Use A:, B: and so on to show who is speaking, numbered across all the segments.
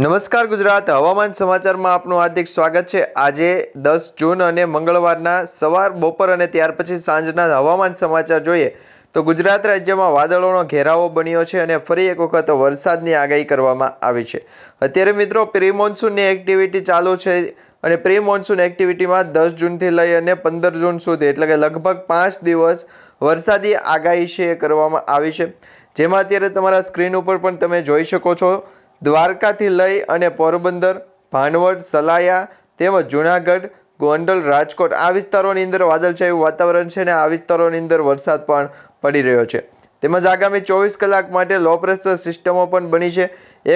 A: નમસ્કાર ગુજરાત. હવામાન સમાચારમાં આપનું હાર્દિક સ્વાગત છે. આજે દસ જૂન અને મંગળવારના સવાર બપોર અને ત્યાર પછી સાંજના હવામાન સમાચાર જોઈએ તો ગુજરાત રાજ્યમાં વાદળોનો ઘેરાવો બન્યો છે અને ફરી એક વખત વરસાદની આગાહી કરવામાં આવી છે. અત્યારે મિત્રો પ્રી મોન્સૂનની એક્ટિવિટી ચાલુ છે અને પ્રી મોન્સૂન એક્ટિવિટીમાં દસ જૂનથી લઈ અને પંદર જૂન સુધી એટલે કે લગભગ પાંચ દિવસ વરસાદી આગાહી છે કરવામાં આવી છે. જેમાં અત્યારે તમારા સ્ક્રીન ઉપર પણ તમે જોઈ શકો છો. દ્વારકાથી લઈ અને પોરબંદર, ભાનવડ, સલાયા તેમજ જુનાગઢ, ગોંડલ, રાજકોટ આ વિસ્તારોની અંદર વાદળછાયું વાતાવરણ છે અને આ વિસ્તારોની અંદર વરસાદ પણ પડી રહ્યો છે. તેમજ આગામી ચોવીસ કલાક માટે લો પ્રેશર સિસ્ટમો પણ બની છે.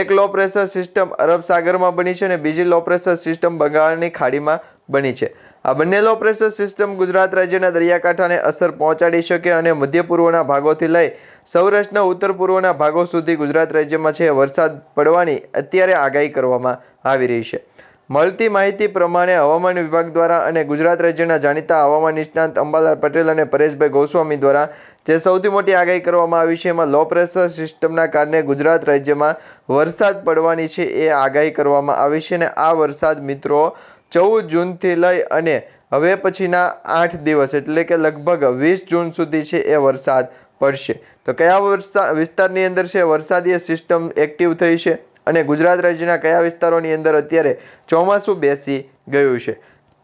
A: એક લો પ્રેશર સિસ્ટમ અરબ સાગરમાં બની છે અને બીજી લો પ્રેશર સિસ્ટમ બંગાળની ખાડીમાં બની છે. આ બંને લો પ્રેશર સિસ્ટમ ગુજરાત રાજ્યના દરિયાકાંઠાને અસર પહોંચાડી શકે અને મધ્ય પૂર્વના ભાગોથી લઈ સૌરાષ્ટ્રના ઉત્તર પૂર્વના ભાગો સુધી ગુજરાત રાજ્યમાં છે વરસાદ પડવાની અત્યારે આગાહી કરવામાં આવી રહી છે. મળતી માહિતી પ્રમાણે હવામાન વિભાગ દ્વારા અને ગુજરાત રાજ્યના જાણીતા હવામાન નિષ્ણાંત અંબાલાલ પટેલ અને પરેશભાઈ ગોસ્વામી દ્વારા જે સૌથી મોટી આગાહી કરવામાં આવી છે, એમાં લો પ્રેશર સિસ્ટમના કારણે ગુજરાત રાજ્યમાં વરસાદ પડવાની છે એ આગાહી કરવામાં આવી છે અને આ વરસાદ મિત્રો ચૌદ જૂનથી લઈ અને હવે પછીના આઠ દિવસ એટલે કે લગભગ વીસ જૂન સુધી છે એ વરસાદ પડશે. તો કયા વરસા વિસ્તારની અંદર છે? વરસાદીય સિસ્ટમ એક્ટિવ થઈ છે અને ગુજરાત રાજ્યના કયા વિસ્તારોની અંદર અત્યારે ચોમાસું બેસી ગયું છે?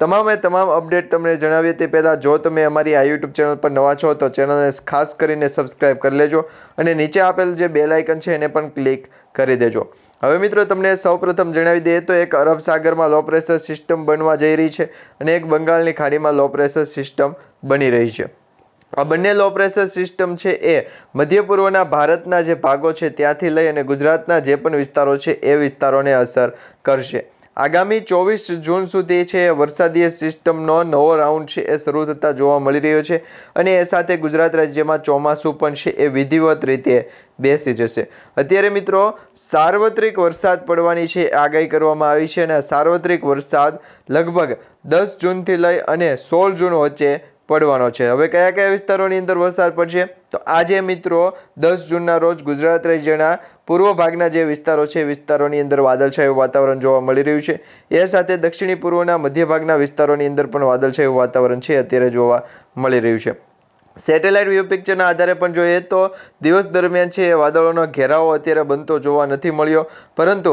A: તમામે તમામ અપડેટ તમને જણાવીએ તે પહેલાં જો તમે અમારી આ યુટ્યુબ ચેનલ પર નવા છો તો ચેનલને ખાસ કરીને સબસ્ક્રાઇબ કરી લેજો અને નીચે આપેલ જે બેલ આઇકન છે એને પણ ક્લિક કરી દેજો. હવે મિત્રો તમને સૌપ્રથમ જણાવી દઈએ તો એક અરબ સાગરમાં લો પ્રેશર સિસ્ટમ બનવા જઈ રહી છે અને એક બંગાળની ખાડીમાં લો પ્રેશર સિસ્ટમ બની રહી છે. આ બંને લો પ્રેશર સિસ્ટમ છે એ મધ્ય પૂર્વના ભારતના જે ભાગો છે ત્યાંથી લઈ અને ગુજરાતના જે પણ વિસ્તારો છે એ વિસ્તારોને અસર કરશે. આગામી ચોવીસ જૂન સુધી છે એ વરસાદીય સિસ્ટમનો નવો રાઉન્ડ છે, એ શરૂ થતાં જોવા મળી રહ્યો છે અને એ સાથે ગુજરાત રાજ્યમાં ચોમાસું પણ છે, એ વિધિવત રીતે બેસી જશે. અત્યારે મિત્રો, સાર્વત્રિક વરસાદ પડવાની છે આગાહી કરવામાં આવી છે અને સાર્વત્રિક વરસાદ લગભગ દસ જૂનથી લઈ અને સોળ જૂન વચ્ચે પડવાનો છે. હવે કયા કયા વિસ્તારોની અંદર વરસાદ પડશે? તો આજે મિત્રો દસ જૂનના રોજ ગુજરાત રાજ્યના પૂર્વ ભાગના જે વિસ્તારો છે વિસ્તારોની અંદર વાદળછાયું વાતાવરણ જોવા મળી રહ્યું છે. એ સાથે દક્ષિણી પૂર્વના મધ્ય ભાગના વિસ્તારોની અંદર પણ વાદળછાયું વાતાવરણ છે, અત્યારે જોવા મળી રહ્યું છે. સેટેલાઇટ વ્યૂ પિક્ચરના આધારે પણ જોઈએ તો દિવસ દરમિયાન છે, એ વાદળોનો ઘેરાવો અત્યારે બનતો જોવા નથી મળ્યો. પરંતુ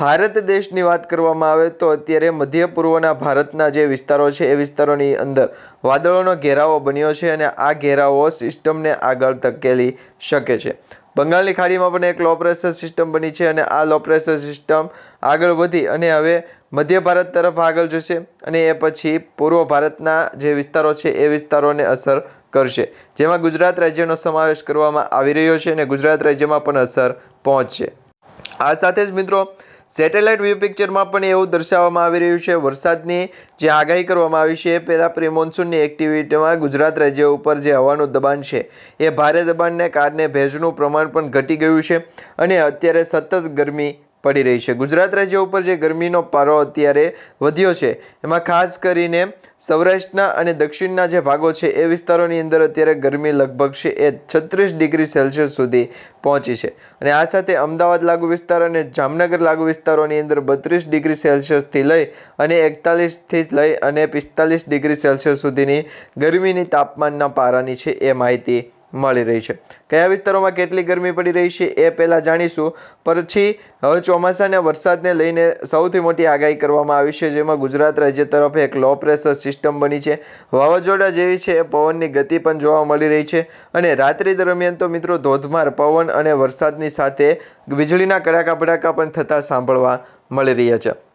A: ભારત દેશની વાત કરવામાં આવે તો અત્યારે મધ્ય પૂર્વના ભારતના જે વિસ્તારો છે, એ વિસ્તારોની અંદર વાદળોનો ઘેરાવો બન્યો છે અને આ ઘેરાવો સિસ્ટમને આગળ ધકેલી શકે છે. બંગાળની ખાડીમાં પણ એક લો પ્રેશર સિસ્ટમ બની છે અને આ લો પ્રેશર સિસ્ટમ આગળ વધી અને હવે મધ્ય ભારત તરફ આગળ જશે અને એ પછી પૂર્વ ભારતના જે વિસ્તારો છે, એ વિસ્તારોને અસર કરશે. જેમાં ગુજરાત રાજ્યનો સમાવેશ કરવામાં આવી રહ્યો છે અને ગુજરાત રાજ્યમાં પણ અસર પહોંચશે. આ સાથે જ મિત્રો સેટેલાઇટ વ્યૂ પિક્ચરમાં પણ એવું દર્શાવવામાં આવી રહ્યું છે, વરસાદની જે આગાહી કરવામાં આવી છે, એ પહેલાં પ્રી મોન્સૂનની એક્ટિવિટીમાં ગુજરાત રાજ્ય ઉપર જે હવાનું દબાણ છે, એ ભારે દબાણને કારણે ભેજનું પ્રમાણ પણ ઘટી ગયું છે અને અત્યારે સતત ગરમી પડી રહી છે. ગુજરાત રાજ્ય ઉપર જે ગરમીનો પારો અત્યારે વધ્યો છે, એમાં ખાસ કરીને સૌરાષ્ટ્રના અને દક્ષિણના જે ભાગો છે, એ વિસ્તારોની અંદર અત્યારે ગરમી લગભગ છે, એ છત્રીસ ડિગ્રી સેલ્સિયસ સુધી પહોંચી છે. અને આ સાથે અમદાવાદ લાગુ વિસ્તાર અને જામનગર લાગુ વિસ્તારોની અંદર બત્રીસ ડિગ્રી સેલ્સિયસથી લઈ અને એકતાલીસથી લઈ અને પિસ્તાલીસ ડિગ્રી સેલ્સિયસ સુધીની ગરમીની તાપમાનના પારાની છે, એ માહિતી મળી રહી છે. કયા વિસ્તારોમાં કેટલી ગરમી પડી રહી છે એ પહેલાં જાણીશું. પછી હવે ચોમાસાના વરસાદને લઈને સૌથી મોટી આગાહી કરવામાં આવી છે, જેમાં ગુજરાત રાજ્ય તરફ એક લો પ્રેશર સિસ્ટમ બની છે. વાવાઝોડા જેવી છે એ પવનની ગતિ પણ જોવા મળી રહી છે. અને રાત્રિ દરમિયાન તો મિત્રો ધોધમાર પવન અને વરસાદની સાથે વીજળીના કડાકા ભડાકા પણ થતા સાંભળવા મળી રહ્યા છે.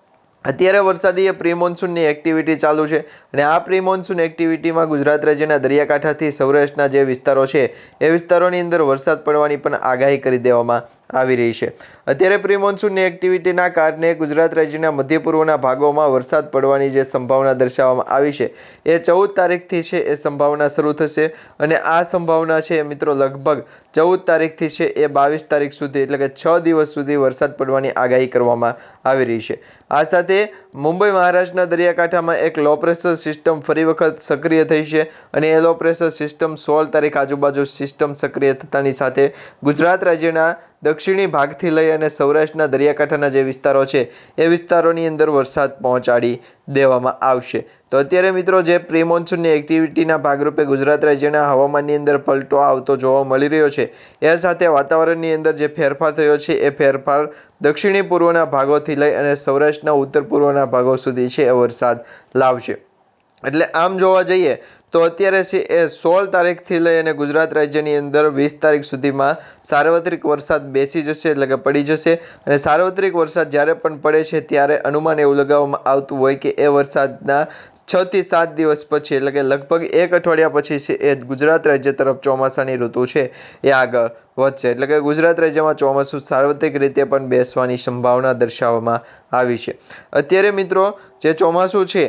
A: અત્યારે વરસાદી પ્રી મોન્સૂનની એક્ટિવિટી ચાલુ છે અને આ પ્રી મોન્સૂન એક્ટિવિટીમાં ગુજરાત રાજ્યના દરિયાકાંઠાથી સૌરાષ્ટ્રના જે વિસ્તારો છે, એ વિસ્તારોની અંદર વરસાદ પડવાની પણ આગાહી કરી દેવામાં આવી રહી છે. અત્યારે પ્રી મોન્સૂનની એક્ટિવિટીના કારણે ગુજરાત રાજ્યના મધ્ય પૂર્વના ભાગોમાં વરસાદ પડવાની જે સંભાવના દર્શાવવામાં આવી છે, એ ચૌદ તારીખથી છે એ સંભાવના શરૂ થશે અને આ સંભાવના છે મિત્રો લગભગ ચૌદ તારીખથી છે એ બાવીસ તારીખ સુધી એટલે કે છ દિવસ સુધી વરસાદ પડવાની આગાહી કરવામાં આવી રહી છે. આ સાથે મુંબઈ મહારાષ્ટ્રના દરિયાકાંઠામાં એક લો પ્રેશર સિસ્ટમ ફરી વખત સક્રિય થઈ છે અને એ લો પ્રેશર સિસ્ટમ સોળ તારીખ આજુબાજુ સિસ્ટમ સક્રિય થતાની સાથે ગુજરાત રાજ્યના દક્ષિણી ભાગથી લઈ અને સૌરાષ્ટ્રના દરિયાકાંઠાના જે વિસ્તારો છે, એ વિસ્તારોની અંદર વરસાદ પહોંચાડી દેવામાં આવશે. તો અત્યારે મિત્રો જે પ્રી મોન્સૂનની એક્ટિવિટીના ભાગરૂપે ગુજરાત રાજ્યના હવામાનની અંદર પલટો આવતો જોવા મળી રહ્યો છે, એ સાથે વાતાવરણની અંદર જે ફેરફાર થયો છે, એ ફેરફાર દક્ષિણી પૂર્વના ભાગોથી લઈ અને સૌરાષ્ટ્રના ઉત્તર પૂર્વના ભાગો સુધી છે, એ વરસાદ લાવશે. એટલે આમ જોવા જઈએ તો અત્યારે છે એ સોળ તારીખથી લઈ અને ગુજરાત રાજ્યની અંદર વીસ તારીખ સુધીમાં સાર્વત્રિક વરસાદ બેસી જશે એટલે કે પડી જશે. અને સાર્વત્રિક વરસાદ જ્યારે પણ પડે છે ત્યારે અનુમાન એવું લગાવવામાં આવતું હોય કે એ વરસાદના છથી સાત દિવસ પછી એટલે કે લગભગ એક અઠવાડિયા પછી છે એ ગુજરાત રાજ્ય તરફ ચોમાસાની ઋતુ છે એ આગળ વધશે. એટલે કે ગુજરાત રાજ્યમાં ચોમાસું સાર્વત્રિક રીતે પણ બેસવાની સંભાવના દર્શાવવામાં આવી છે. અત્યારે મિત્રો જે ચોમાસું છે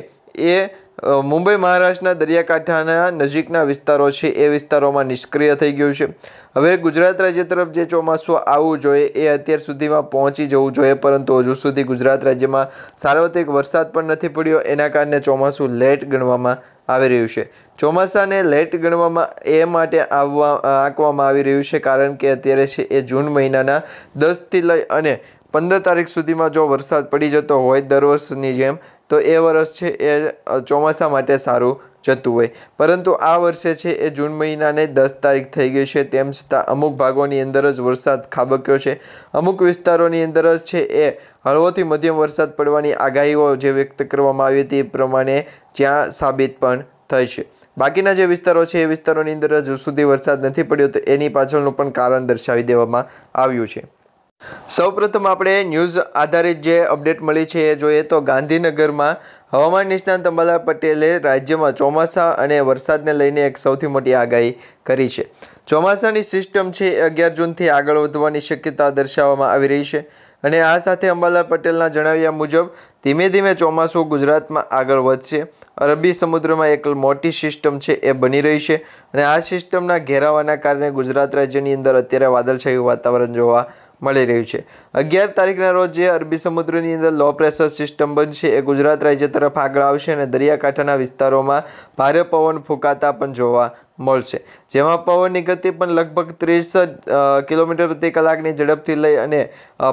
A: એ મુંબઈ મહારાષ્ટ્રના દરિયાકાંઠાના નજીકના વિસ્તારો છે. એ વિસ્તારોમાં નિષ્ક્રિય થઈ ગયું છે. હવે ગુજરાત રાજ્ય તરફ જે ચોમાસું આવવું જોઈએ, એ અત્યાર સુધીમાં પહોંચી જવું જોઈએ, પરંતુ હજુ સુધી ગુજરાત રાજ્યમાં સાર્વત્રિક વરસાદ પણ નથી પડ્યો. એના કારણે ચોમાસું લેટ ગણવામાં આવી રહ્યું છે. ચોમાસાને લેટ ગણવામાં એ માટે આવવા, આંકવામાં આવી રહ્યું છે કારણ કે અત્યારે છે એ જૂન મહિનાના દસથી લઈ અને પંદર તારીખ સુધીમાં જો વરસાદ પડી જતો હોય દર વર્ષની જેમ, તો એ વર્ષ છે એ ચોમાસા માટે સારું જતું હોય. પરંતુ આ વર્ષે છે એ જૂન મહિનાને દસ તારીખ થઈ ગઈ છે, તેમ છતાં અમુક ભાગોની અંદર જ વરસાદ ખાબક્યો છે. અમુક વિસ્તારોની અંદર જ છે એ હળવોથી મધ્યમ વરસાદ પડવાની આગાહીઓ જે વ્યક્ત કરવામાં આવી હતી એ પ્રમાણે જ્યાં સાબિત પણ થઈ છે. બાકીના જે વિસ્તારો છે, એ વિસ્તારોની અંદર હજુ સુધી વરસાદ નથી પડ્યો, તો એની પાછળનું પણ કારણ દર્શાવી દેવામાં આવ્યું છે. સૌપ્રથમ આપણે ન્યૂઝ આધારિત જે અપડેટ મળી છે એ જોઈએ તો ગાંધીનગરમાં હવામાન નિષ્ણાંત અંબાલાલ પટેલે રાજ્યમાં ચોમાસા અને વરસાદને લઈને એક સૌથી મોટી આગાહી કરી છે. ચોમાસાની સિસ્ટમ છે એ અગિયાર જૂનથી આગળ વધવાની શક્યતા દર્શાવવામાં આવી રહી છે અને આ સાથે અંબાલાલ પટેલના જણાવ્યા મુજબ ધીમે ધીમે ચોમાસું ગુજરાતમાં આગળ વધશે. અરબી સમુદ્રમાં એક મોટી સિસ્ટમ છે એ બની રહી છે અને આ સિસ્ટમના ઘેરાવાના કારણે ગુજરાત રાજ્યની અંદર અત્યારે વાદળછાયું વાતાવરણ જોવા મળી રહ્યું છે. અગિયાર તારીખના રોજ જે અરબી સમુદ્રની અંદર લો પ્રેશર સિસ્ટમ બનશે, એ ગુજરાત રાજ્ય તરફ આગળ આવશે અને દરિયાકાંઠાના વિસ્તારોમાં ભારે પવન ફૂંકાતા પણ જોવા મળશે. જેમાં પવનની ગતિ પણ લગભગ ત્રીસ કિલોમીટર પ્રતિ કલાકની ઝડપથી લઈ અને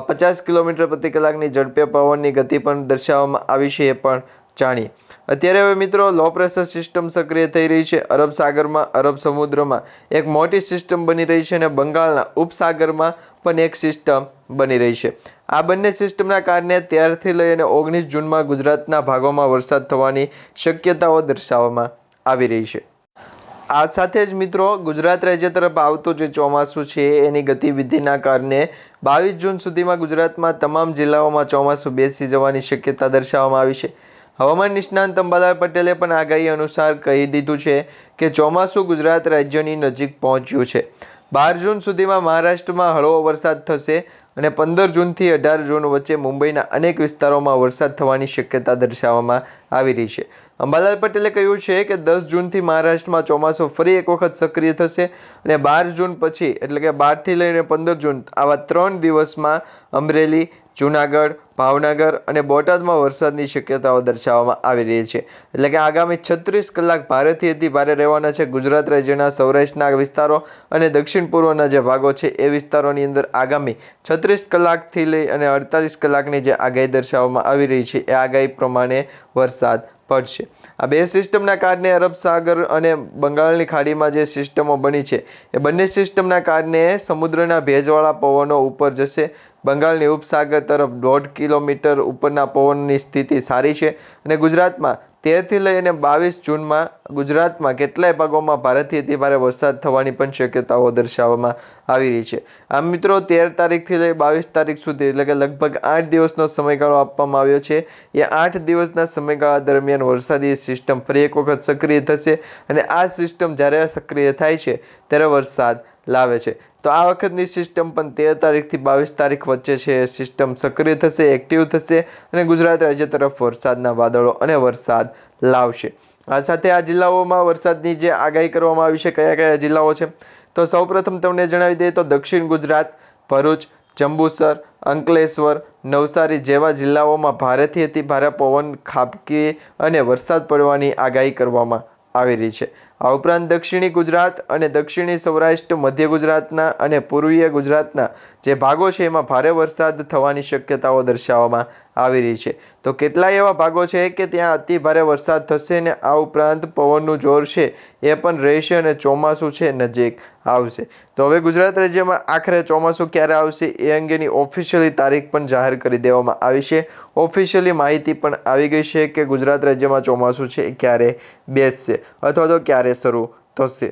A: પચાસ કિલોમીટર પ્રતિ કલાકની ઝડપે પવનની ગતિ પણ દર્શાવવામાં આવી છે એ પણ જાણીએ અત્યારે હવે મિત્રો લો પ્રેશર સિસ્ટમ સક્રિય થઈ રહી છે. અરબ સાગરમાં, અરબ સમુદ્રમાં એક મોટી સિસ્ટમ બની રહી છે અને બંગાળના ઉપસાગરમાં પણ એક સિસ્ટમ બની રહી છે. આ બંને સિસ્ટમના કારણે ત્યારથી લઈ અને ઓગણીસ જૂનમાં ગુજરાતના ભાગોમાં વરસાદ થવાની શક્યતાઓ દર્શાવવામાં આવી રહી છે. આ સાથે જ મિત્રો, ગુજરાત રાજ્ય તરફ આવતું જે ચોમાસું છે, એની ગતિવિધિના કારણે બાવીસ જૂન સુધીમાં ગુજરાતમાં તમામ જિલ્લાઓમાં ચોમાસું બેસી જવાની શક્યતા દર્શાવવામાં આવી છે. હવામાન નિષ્ણાંત અંબાલાલ પટેલે પણ આગાહી અનુસાર કહી દીધું છે કે ચોમાસું ગુજરાત રાજ્યની નજીક પહોંચ્યું છે. બાર જૂન સુધીમાં મહારાષ્ટ્રમાં હળવો વરસાદ થશે અને પંદર જૂનથી અઢાર જૂન વચ્ચે મુંબઈના અનેક વિસ્તારોમાં વરસાદ થવાની શક્યતા દર્શાવવામાં આવી રહી છે. અંબાલાલ પટેલે કહ્યું છે કે દસ જૂનથી મહારાષ્ટ્રમાં ચોમાસું ફરી એક વખત સક્રિય થશે અને બાર જૂન પછી, એટલે કે બારથી લઈને પંદર જૂન આવા ત્રણ દિવસમાં અમરેલી જૂનાગઢ, ભાવનગર અને બોટાદમાં વરસાદની શક્યતાઓ દર્શાવવામાં આવી રહી છે. એટલે કે આગામી છત્રીસ કલાક ભારેથી અતિ ભારે રહેવાના છે ગુજરાત રાજ્યના સૌરાષ્ટ્રના વિસ્તારો અને દક્ષિણ પૂર્વના જે ભાગો છે એ વિસ્તારોની અંદર આગામી છત્રીસ કલાકથી લઈ અને અડતાલીસ કલાકની જે આગાહી દર્શાવવામાં આવી રહી છે એ આગાહી પ્રમાણે વરસાદ પડશે આ બે સિસ્ટમના કારણે અરબ સાગર અને બંગાળની ખાડીમાં જે સિસ્ટમો બની છે, એ બંને સિસ્ટમના કારણે સમુદ્રના ભેજવાળા પવનો ઉપર જશે. બંગાળની ઉપસાગર તરફ દોઢ કિલોમીટર ઉપરના પવનની સ્થિતિ સારી છે અને ગુજરાતમાં તેરથી લઈ અને બાવીસ જૂનમાં ગુજરાતમાં કેટલાય ભાગોમાં ભારેથી અતિ ભારે વરસાદ થવાની પણ શક્યતાઓ દર્શાવવામાં આવી રહી છે. આમ મિત્રો, તેર તારીખથી લઈ બાવીસ તારીખ સુધી, એટલે કે લગભગ આઠ દિવસનો સમયગાળો આપવામાં આવ્યો છે. એ આઠ દિવસના સમયગાળા દરમિયાન વરસાદી સિસ્ટમ ફરી એક વખત સક્રિય થશે અને આ સિસ્ટમ જ્યારે સક્રિય થાય છે, ત્યારે વરસાદ લાવે છે. તો આ વખતની સિસ્ટમ પણ તેર તારીખથી બાવીસ તારીખ વચ્ચે છે. સિસ્ટમ સક્રિય થશે એક્ટિવ થશે અને ગુજરાત રાજ્ય તરફ વરસાદના વાદળો અને વરસાદ લાવશે. આ સાથે આ જિલ્લાઓમાં વરસાદની જે આગાહી કરવામાં આવી છે, કયા કયા જિલ્લાઓ છે? તો સૌપ્રથમ તમને જણાવી દઈએ તો દક્ષિણ ગુજરાત, ભરૂચ, જંબુસર, અંકલેશ્વર, નવસારી જેવા જિલ્લાઓમાં ભારેથી અતિ ભારે પવન, ખાબકી અને વરસાદ પડવાની આગાહી કરવામાં આવી રહી છે. આ ઉપરાંત દક્ષિણી ગુજરાત અને દક્ષિણી સૌરાષ્ટ્ર, મધ્ય ગુજરાતના અને પૂર્વીય ગુજરાતના જે ભાગો છે, એમાં ભારે વરસાદ થવાની શક્યતાઓ દર્શાવવામાં આવી રહી છે. તો કેટલાય એવા ભાગો છે કે ત્યાં અતિ ભારે વરસાદ થશે ને આ ઉપરાંત પવનનું જોર છે, એ પણ રહેશે અને ચોમાસું છે નજીક આવશે. તો હવે ગુજરાત રાજ્યમાં આખરે ચોમાસું ક્યારે આવશે, એ અંગેની ઓફિશિયલી તારીખ પણ જાહેર કરી દેવામાં આવી છે. ઓફિશિયલી માહિતી પણ આવી ગઈ છે કે ગુજરાત રાજ્યમાં ચોમાસું છે એ ક્યારે બેસશે અથવા તો ક્યારે શરૂ થશે.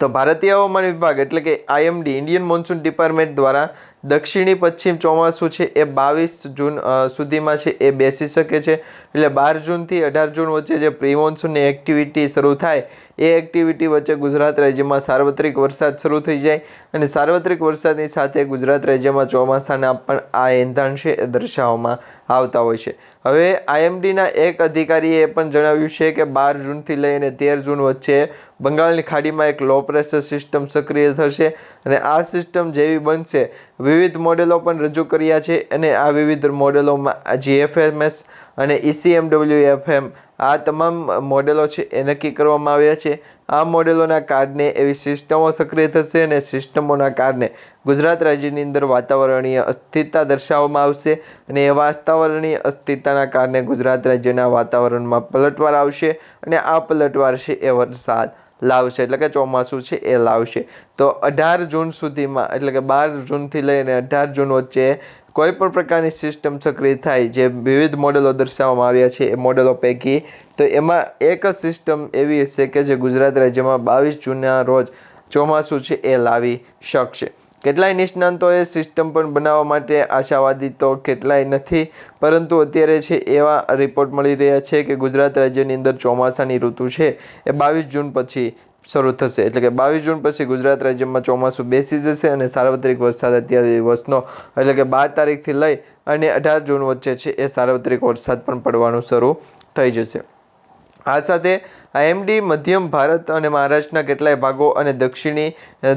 A: તો ભારતીય હવામાન વિભાગ એટલે કે આઈએમડી, ઇન્ડિયન મોન્સૂન ડિપાર્ટમેન્ટ દ્વારા દક્ષિણી પશ્ચિમ ચોમાસું છે એ બાવીસ જૂન સુધીમાં છે એ બેસી શકે છે. એટલે બાર જૂનથી અઢાર જૂન વચ્ચે જે પ્રી મોન્સૂનની એક્ટિવિટી શરૂ થાય, એ એક્ટિવિટી વચ્ચે ગુજરાત રાજ્યમાં સાર્વત્રિક વરસાદ શરૂ થઈ જાય અને સાર્વત્રિક વરસાદની સાથે ગુજરાત રાજ્યમાં ચોમાસાના પણ આ એંધાણ છે એ દર્શાવવામાં આવતા હોય છે. હવે આઈએમડીના એક અધિકારીએ એ પણ જણાવ્યું છે કે બાર જૂનથી લઈને તેર જૂન વચ્ચે બંગાળની ખાડીમાં એક લો પ્રેશર સિસ્ટમ સક્રિય થશે અને આ સિસ્ટમ જેવી બનશે. વિવિધ મોડેલો પણ રજૂ કર્યા છે અને આ વિવિધ મોડેલોમાં જીએફએમએસ અને ઇસીએમડબલ્યુ એફએમ આ તમામ મોડેલો છે એ નક્કી કરવામાં આવ્યા છે. આ મોડેલોના કારણે એવી સિસ્ટમો સક્રિય થશે અને સિસ્ટમોના કારણે ગુજરાત રાજ્યની અંદર વાતાવરણીય અસ્થિરતા દર્શાવવામાં આવશે અને એ વાતાવરણીય અસ્થિરતાના કારણે ગુજરાત રાજ્યના વાતાવરણમાં પલટવાર આવશે અને આ પલટવાર છે એ વરસાદ લાવશે. એટલે કે ચોમાસું છે એ લાવશે. તો અઢાર જૂન સુધીમાં, એટલે કે બાર જૂનથી લઈને અઢાર જૂન વચ્ચે કોઈ પણ પ્રકારની સિસ્ટમ સક્રિય થાય, જે વિવિધ મોડેલો દર્શાવવામાં આવ્યા છે, એ મોડેલો પૈકી, તો એમાં એક જ સિસ્ટમ એવી હશે કે જે ગુજરાત રાજ્યમાં બાવીસ જૂનના રોજ ચોમાસું છે એ લાવી શકશે. કેટલાય નિષ્ણાંતોએ સિસ્ટમ પણ બનાવવા માટે આશાવાદી તો કેટલાય નથી, પરંતુ અત્યારે છે એવા રિપોર્ટ મળી રહ્યા છે કે ગુજરાત રાજ્યની અંદર ચોમાસાની ઋતુ છે એ બાવીસ જૂન પછી શરૂ થશે. એટલે કે બાવીસ જૂન પછી ગુજરાત રાજ્યમાં ચોમાસું બેસી જશે અને સાર્વત્રિક વરસાદ અત્યારે દિવસનો એટલે કે બાર તારીખથી લઈ અને અઢાર જૂન વચ્ચે છે એ સાર્વત્રિક વરસાદ પણ પડવાનું શરૂ થઈ જશે. આ સાથે આઈએમડી મધ્યમ ભારત અને મહારાષ્ટ્રના કેટલાય ભાગો અને દક્ષિણી અ,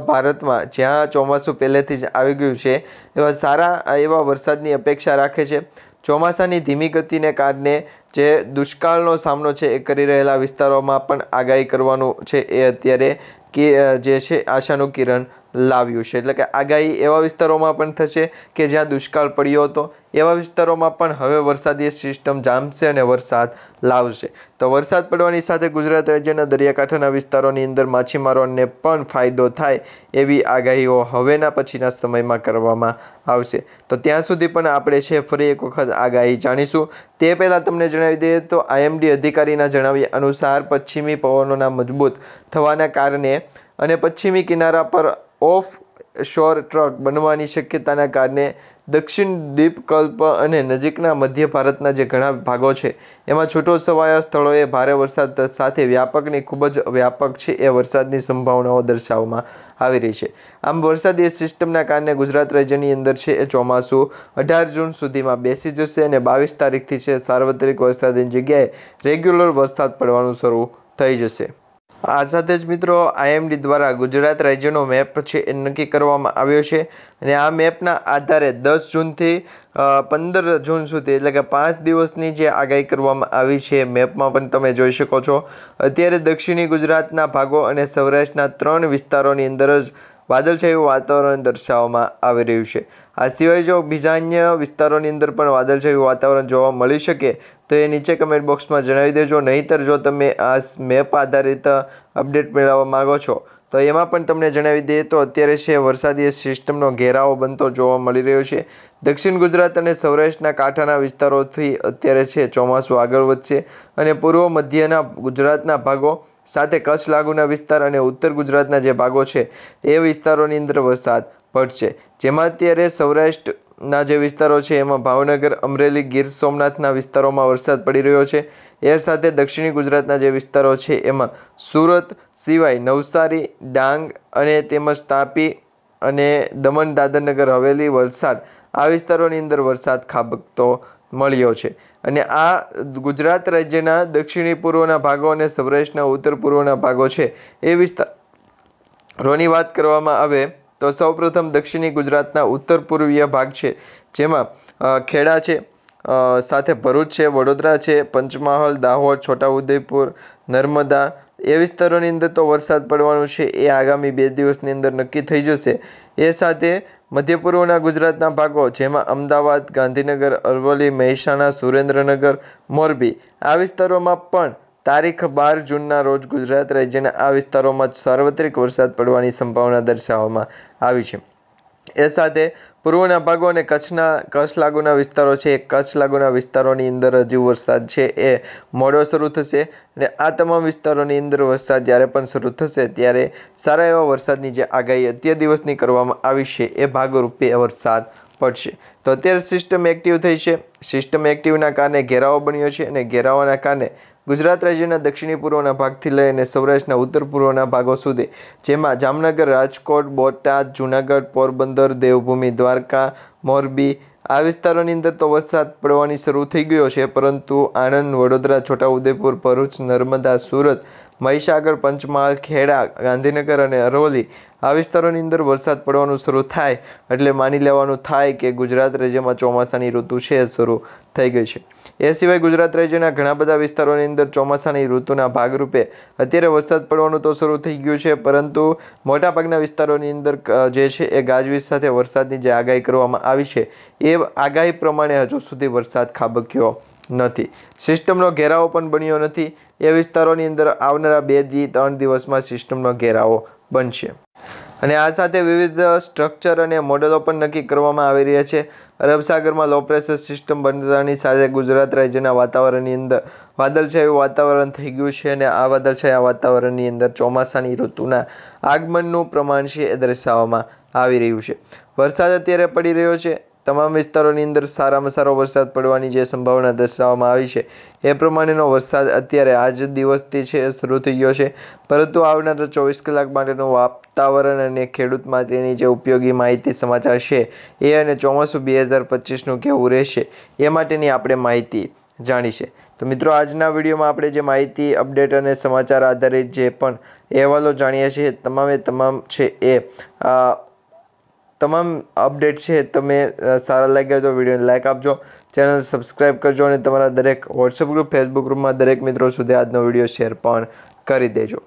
A: ભારતમાં જ્યાં ચોમાસું પહેલેથી જ આવી ગયું છે એવા સારા એવા વરસાદની અપેક્ષા રાખે છે. ચોમાસાની ધીમી ગતિને કારણે જે દુષ્કાળનો સામનો છે એ કરી રહેલા વિસ્તારોમાં પણ આગાહી કરવાનું છે એ અત્યારે કે જે છે આશાનું કિરણ લાવ્યું છે. એટલે કે આગાહી એવા વિસ્તારોમાં પણ થશે કે જ્યાં દુષ્કાળ પડ્યો હતો. એવા વિસ્તારોમાં પણ હવે વરસાદી સિસ્ટમ જામશે અને વરસાદ લાવશે. તો વરસાદ પડવાની સાથે ગુજરાત રાજ્યના દરિયાકાંઠાના વિસ્તારોની અંદર માછીમારોને પણ ફાયદો થાય એવી આગાહીઓ હવેના પછીના સમયમાં કરવામાં આવશે. તો ત્યાં સુધી પણ આપણે છે ફરી એક વખત આગાહી જાણીશું. તે પહેલાં તમને જણાવી દઈએ તો આઈએમડી અધિકારીના જણાવ્યા અનુસાર પશ્ચિમી પવનોના મજબૂત થવાના કારણે અને પશ્ચિમી કિનારા પર ઓફ શોર ટ્રક બનવાની શક્યતાના કારણે દક્ષિણ દ્વીપકલ્પ અને નજીકના મધ્ય ભારતના જે ઘણા ભાગો છે, એમાં છૂટો છવાયા સ્થળોએ ભારે વરસાદ સાથે વ્યાપકની ખૂબ જ વ્યાપક છે એ વરસાદની સંભાવનાઓ દર્શાવવામાં આવી રહી છે. આમ વરસાદી સિસ્ટમના કારણે ગુજરાત રાજ્યની અંદર છે એ ચોમાસું અઢાર જૂન સુધીમાં બેસી જશે અને બાવીસ તારીખથી છે સાર્વત્રિક વરસાદની જગ્યાએ રેગ્યુલર વરસાદ પડવાનું શરૂ થઈ જશે. આ જ મિત્રો આઈએમડી દ્વારા ગુજરાત રાજ્યનો મેપ છે એ નક્કી કરવામાં આવ્યો છે અને આ મેપના આધારે દસ જૂનથી પંદર જૂન સુધી એટલે કે પાંચ દિવસની જે આગાહી કરવામાં આવી છે મેપમાં પણ તમે જોઈ શકો છો. અત્યારે દક્ષિણી ગુજરાતના ભાગો અને સૌરાષ્ટ્રના ત્રણ વિસ્તારોની અંદર જ વાદળછાયું વાતાવરણ દર્શાવવામાં આવી રહ્યું છે. આ સિવાય જો બીજા અન્ય વિસ્તારોની અંદર પણ વાદળછાયું વાતાવરણ જોવા મળી શકે, તો એ નીચે કમેન્ટ બોક્સમાં જણાવી દેજો. નહીંતર જો તમે આ મેપ આધારિત અપડેટ મેળવવા માગો છો તો એમાં પણ તમને જણાવી દઈએ તો અત્યારે છે વરસાદી સિસ્ટમનો ઘેરાવો બનતો જોવા મળી રહ્યો છે. દક્ષિણ ગુજરાત અને સૌરાષ્ટ્રના કાંઠાના વિસ્તારોથી અત્યારે છે ચોમાસું આગળ વધશે અને પૂર્વ મધ્યના ગુજરાતના ભાગો સાથે કચ્છ લાગુના વિસ્તાર અને ઉત્તર ગુજરાતના જે ભાગો છે, એ વિસ્તારોની અંદર વરસાદ પડશે. જેમાં અત્યારે સૌરાષ્ટ્રના જે વિસ્તારો છે, એમાં ભાવનગર, અમરેલી, ગીર સોમનાથના વિસ્તારોમાં વરસાદ પડી રહ્યો છે. એ સાથે દક્ષિણી ગુજરાતના જે વિસ્તારો છે, એમાં સુરત સિવાય નવસારી, ડાંગ અને તેમજ તાપી અને દમણ, દાદરનગર હવેલી વલસાડ આ વિસ્તારોની અંદર વરસાદ ખાબકતો મળ્યો છે. અને આ ગુજરાત રાજ્યના દક્ષિણી પૂર્વના ભાગો અને સૌરાષ્ટ્રના ઉત્તર પૂર્વના ભાગો છે. એ વિસ્તારોની વાત કરવામાં આવે તો સૌપ્રથમ દક્ષિણી ગુજરાતના ઉત્તર પૂર્વીય ભાગ છે, જેમાં ખેડા છે સાથે ભરૂચ છે, વડોદરા છે, પંચમહાલ, દાહોદ, છોટાઉદેપુર, નર્મદા એ વિસ્તારોની અંદર તો વરસાદ પડવાનું છે, એ આગામી બે દિવસની અંદર નક્કી થઈ જશે. એ સાથે મધ્ય પૂર્વના ગુજરાતના ભાગો જેમાં અમદાવાદ, ગાંધીનગર, અરવલ્લી, મહેસાણા, સુરેન્દ્રનગર, મોરબી આ વિસ્તારોમાં પણ તારીખ બાર જૂનના રોજ ગુજરાત રાજ્યના આ વિસ્તારોમાં સાર્વત્રિક વરસાદ પડવાની સંભાવના દર્શાવવામાં આવી છે. એ સાથે પૂર્વના ભાગો અને કચ્છના, કચ્છ લાગુના વિસ્તારો છે. એ કચ્છ લાગુના વિસ્તારોની અંદર હજુ વરસાદ છે એ મોડો શરૂ થશે અને આ તમામ વિસ્તારોની અંદર વરસાદ જ્યારે પણ શરૂ થશે ત્યારે સારા એવા વરસાદની જે આગાહી અત્યાર દિવસની કરવામાં આવી છે એ ભાગરૂપે વરસાદ પડશે. તો અત્યારે સિસ્ટમ એક્ટિવ થઈ છે. સિસ્ટમ એક્ટિવના કારણે ઘેરાવો બન્યો છે અને ઘેરાવાના કારણે ગુજરાત રાજ્યના દક્ષિણી પૂર્વના ભાગથી લઈને સૌરાષ્ટ્રના ઉત્તર પૂર્વના ભાગો સુધી, જેમાં જામનગર, રાજકોટ, બોટાદ, જૂનાગઢ, પોરબંદર, દેવભૂમિ, દ્વારકા, મોરબી, આ વિસ્તારોની અંદર તો વરસાદ પડવાની શરૂ થઈ ગયો છે, પરંતુ આણંદ, વડોદરા, છોટાઉદેપુર, ભરૂચ, નર્મદા, સુરત મહીસાગર, પંચમહાલ, ખેડા, ગાંધીનગર અને અરવલ્લી આ વિસ્તારોની અંદર વરસાદ પડવાનું શરૂ થાય એટલે માની લેવાનું થાય કે ગુજરાત રાજ્યમાં ચોમાસાની ઋતુ છે, શરૂ થઈ ગઈ છે. એ સિવાય ગુજરાત રાજ્યના ઘણા બધા વિસ્તારોની અંદર ચોમાસાની ઋતુના ભાગરૂપે અત્યારે વરસાદ પડવાનું તો શરૂ થઈ ગયું છે, પરંતુ મોટાભાગના વિસ્તારોની અંદર જે છે એ ગાજવીજ સાથે વરસાદની જે આગાહી કરવામાં આવી છે, એ આગાહી પ્રમાણે હજુ સુધી વરસાદ ખાબક્યો નથી. સિસ્ટમનો ઘેરાવો પણ બન્યો નથી. એ વિસ્તારોની અંદર આવનારા બે દી ત્રણ દિવસમાં સિસ્ટમનો ઘેરાવો બનશે. અને આ સાથે વિવિધ સ્ટ્રક્ચર અને મોડેલો પણ નક્કી કરવામાં આવી રહ્યા છે. અરબ સાગરમાં લો પ્રેશર સિસ્ટમ બનતાની સાથે ગુજરાત રાજ્યના વાતાવરણની અંદર વાદળછાયું વાતાવરણ થઈ ગયું છે અને આ વાદળછાયા વાતાવરણની અંદર ચોમાસાની ઋતુના આગમનનું પ્રમાણ છે એ દર્શાવવામાં આવી રહ્યું છે. વરસાદ અત્યારે પડી રહ્યો છે. તમામ વિસ્તારોની અંદર સારામાં સારો વરસાદ પડવાની જે સંભાવના દર્શાવવામાં આવી છે, એ પ્રમાણેનો વરસાદ અત્યારે આજ દિવસથી છે, શરૂ થઈ ગયો છે. પરંતુ આવનારા ચોવીસ કલાક માટેનું વાતાવરણ અને ખેડૂત માટેની જે ઉપયોગી માહિતી સમાચાર છે, એ અને ચોમાસું બે હજાર પચીસનું કેવું રહેશે, એ માટેની આપણે માહિતી જાણી છે. તો મિત્રો, આજના વિડીયોમાં આપણે જે માહિતી, અપડેટ અને સમાચાર આધારિત જે પણ અહેવાલો જાણીએ છીએ, તમામે તમામ છે એ તમામ અપડેટ છે, તમે સારા લાગ્યા તો વિડીયોને લાઇક આપજો ચેનલ સબસ્ક્રાઈબ કરજો અને તમારા દરેક વોટ્સઅપ ગ્રુપ ફેસબુક ગ્રુપમાં દરેક મિત્રો સુધી આજનો વીડિયો શેર પણ કરી દેજો.